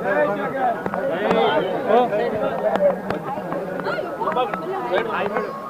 જય જગત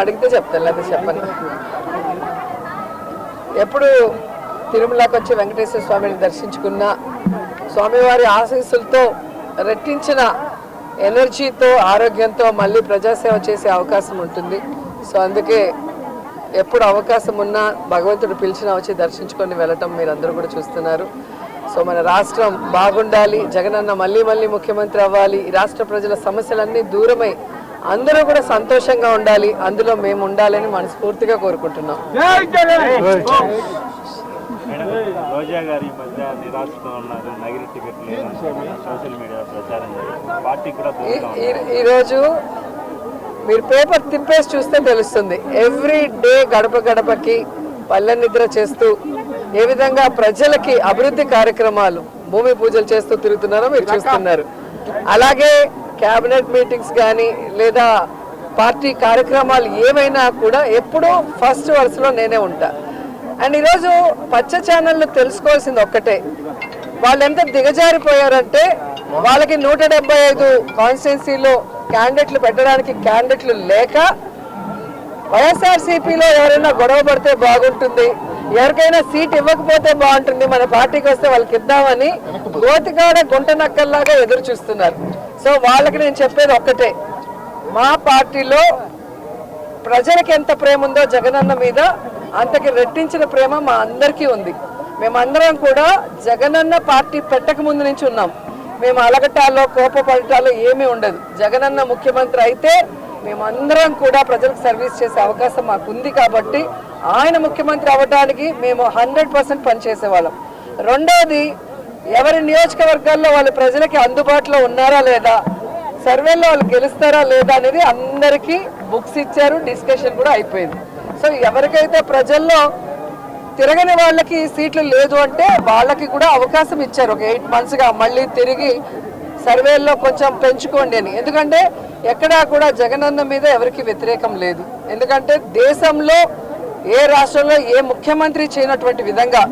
అడిగితే చెప్తాను లేదా చెప్పండి ఎప్పుడు తిరుమలకి వచ్చి వెంకటేశ్వర స్వామిని దర్శించుకున్న స్వామివారి ఆశీస్సులతో రెట్టించిన ఎనర్జీతో ఆరోగ్యంతో మళ్ళీ ప్రజాసేవ చేసే అవకాశం ఉంటుంది. సో అందుకే ఎప్పుడు అవకాశం ఉన్నా భగవంతుడు పిలిచినా వచ్చి దర్శించుకొని వెళ్ళటం మీరు అందరూ కూడా చూస్తున్నారు. సో మన రాష్ట్రం బాగుండాలి. జగనన్న మళ్ళీ మళ్ళీ ముఖ్యమంత్రి అవ్వాలి. రాష్ట్ర ప్రజల సమస్యలన్నీ దూరమై అందరూ కూడా సంతోషంగా ఉండాలి. అందులో మేము ఉండాలని మనస్ఫూర్తిగా కోరుకుంటున్నాం. మేడం రోజా గారు ఈ మధ్య నిరాశతో ఉన్నారు. నగిరి టికెట్ లేదు సోషల్ మీడియా ప్రచారం చేస్తున్నారు పార్టీకి కూడా ఈ- దూరంగా ఈ- ఈరోజు మీరు పేపర్ తిప్పేసి చూస్తే తెలుస్తుంది. ఎవ్రీ డే గడప గడపకి పల్లె నిద్ర చేస్తూ ఏ విధంగా ప్రజలకి అభివృద్ధి కార్యక్రమాలు భూమి పూజలు చేస్తూ తిరుగుతున్నారో మీరు చూస్తున్నారు. అలాగే కేబినెట్ మీటింగ్స్ కానీ లేదా పార్టీ కార్యక్రమాలు ఏమైనా కూడా ఎప్పుడూ ఫస్ట్ వరుసలో నేనే ఉంటా. అండ్ ఈరోజు పచ్చ ఛానళ్ళు తెలుసుకోవాల్సింది ఒక్కటే. వాళ్ళు ఎంత దిగజారిపోయారంటే వాళ్ళకి నూట డెబ్బై ఐదు కాన్స్టిట్యున్సీలో క్యాండిడేట్లు పెట్టడానికి క్యాండిడేట్లు లేక వైఎస్ఆర్సీపీలో ఎవరైనా గొడవ పడితే బాగుంటుంది. ఎవరికైనా సీట్ ఇవ్వకపోతే బాగుంటుంది. మన పార్టీకి వస్తే వాళ్ళకి ఇద్దామని గోతికాడ గుంట నక్కల్లాగా ఎదురు చూస్తున్నారు. సో వాళ్ళకి నేను చెప్పేది ఒక్కటే. మా పార్టీలో ప్రజలకు ఎంత ప్రేమ ఉందో జగనన్న మీద అంతకి రెట్టించిన ప్రేమ మా అందరికీ ఉంది. మేమందరం కూడా జగనన్న పార్టీ పెట్టక ముందు నుంచి ఉన్నాం. మేము అలగటాల్లో కోపపడటాల్లో ఏమీ ఉండదు. జగనన్న ముఖ్యమంత్రి అయితే మేమందరం కూడా ప్రజలకు సర్వీస్ చేసే అవకాశం మాకు ఉంది కాబట్టి ఆయన ముఖ్యమంత్రి అవ్వడానికి మేము హండ్రెడ్ పర్సెంట్ పనిచేసేవాళ్ళం రెండోది ఎవరి నియోజకవర్గాల్లో వాళ్ళు ప్రజలకి అందుబాటులో ఉన్నారా లేదా సర్వేలో వాళ్ళు గెలుస్తారా లేదా అనేది అందరికీ బుక్స్ ఇచ్చారు డిస్కషన్ కూడా అయిపోయింది. సో ఎవరికైతే ప్రజల్లో తిరగని వాళ్ళకి సీట్లు లేదు అంటే వాళ్ళకి కూడా అవకాశం ఇచ్చారు. ఒక ఎయిట్ మంత్స్గా మళ్ళీ తిరిగి సర్వేల్లో కొంచెం పెంచుకోండి అని. ఎందుకంటే ఎక్కడా కూడా జగనన్న మీద ఎవరికి వ్యతిరేకం లేదు. ఎందుకంటే దేశంలో ఏ రాష్ట్రంలో ఏ ముఖ్యమంత్రి చేయనటువంటి విధంగా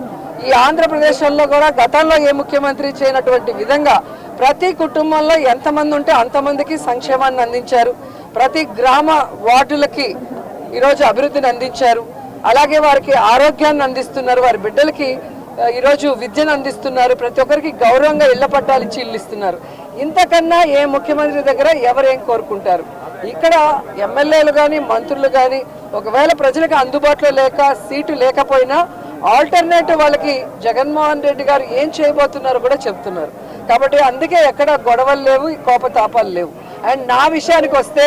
ఈ ఆంధ్రప్రదేశ్లో కూడా గతంలో ఏ ముఖ్యమంత్రి చేయనటువంటి విధంగా ప్రతి కుటుంబంలో ఎంతమంది ఉంటే అంతమందికి సంక్షేమాన్ని అందించారు. ప్రతి గ్రామ వార్డులకి ఈరోజు అభివృద్ధిని అందించారు. అలాగే వారికి ఆరోగ్యాన్ని అందిస్తున్నారు. వారి బిడ్డలకి ఈరోజు విద్యను అందిస్తున్నారు. ప్రతి ఒక్కరికి గౌరవంగా ఇళ్ళ పట్టాలు ఇచ్చి ఇల్లు ఇస్తున్నారు. ఇంతకన్నా ఏ ముఖ్యమంత్రి దగ్గర ఎవరేం కోరుకుంటారు? ఇక్కడ ఎమ్మెల్యేలు కానీ మంత్రులు కానీ ఒకవేళ ప్రజలకు అందుబాటులో లేక సీటు లేకపోయినా ఆల్టర్నేటివ్ వాళ్ళకి జగన్మోహన్ రెడ్డి గారు ఏం చేయబోతున్నారు కూడా చెప్తున్నారు. కాబట్టి అందుకే ఎక్కడ గొడవలు లేవు కోపతాపాలు లేవు. అండ్ నా విషయానికి వస్తే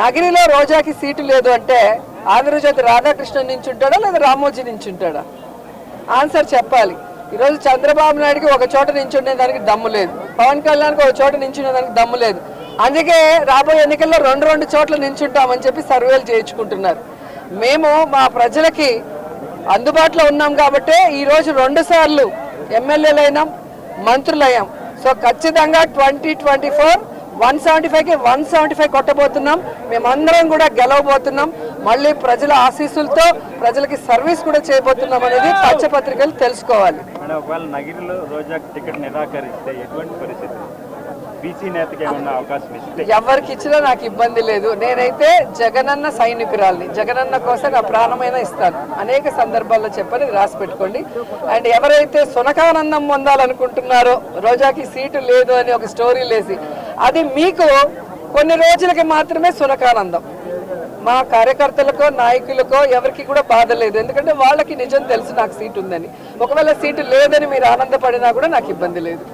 నగిరిలో రోజాకి సీటు లేదు అంటే ఆంధ్రజ్యోతి రాధాకృష్ణ నుంచి ఉంటాడా లేదా రామోజీ నుంచి ఉంటాడా ఆన్సర్ చెప్పాలి. ఈరోజు చంద్రబాబు నాయుడుకి ఒక చోట నించుండే దానికి దమ్ము లేదు. పవన్ కళ్యాణ్కి ఒక చోట నించునే దానికి దమ్ము లేదు. అందుకే రాబోయే ఎన్నికల్లో రెండు రెండు చోట్ల నించుంటామని చెప్పి సర్వేలు చేయించుకుంటున్నారు. మేము మా ప్రజలకి అందుబాటులో ఉన్నాం కాబట్టి ఈరోజు రెండు సార్లు ఎమ్మెల్యేలైనాం మంత్రులయ్యాం సో ఖచ్చితంగా twenty twenty four one seventy ఫైవ్కి వన్ సెవెంటీ ఫైవ్ కొట్టబోతున్నాం. మేమందరం కూడా గెలవబోతున్నాం. మళ్ళీ ప్రజల ఆశీస్సులతో ప్రజలకి సర్వీస్ కూడా చేయబోతున్నాం అనేది పచ్చపత్రికలు తెలుసుకోవాలి. మేడం ఒకవేళ నగిరిలో రోజాకి టికెట్ నిరాకరిస్తే ఎటువంటి పరిస్థితి? ఎవరికి ఇచ్చినా నాకు ఇబ్బంది లేదు. నేనైతే జగనన్న సైనికురాల్ని జగనన్న కోసం నా ప్రాణమైన ఇస్తాను. అనేక సందర్భాల్లో చెప్పని రాసి పెట్టుకోండి. అండ్ ఎవరైతే సునకానందం పొందాలనుకుంటున్నారో రోజాకి సీటు లేదు అని ఒక స్టోరీ లేసి అది మీకు కొన్ని రోజులకి మాత్రమే సునకానందం. మా కార్యకర్తలకో నాయకులకో ఎవరికి కూడా బాధ లేదు. ఎందుకంటే వాళ్ళకి నిజం తెలుసు నాకు సీటు ఉందని. ఒకవేళ సీటు లేదని మీరు ఆనందపడినా కూడా నాకు ఇబ్బంది లేదు.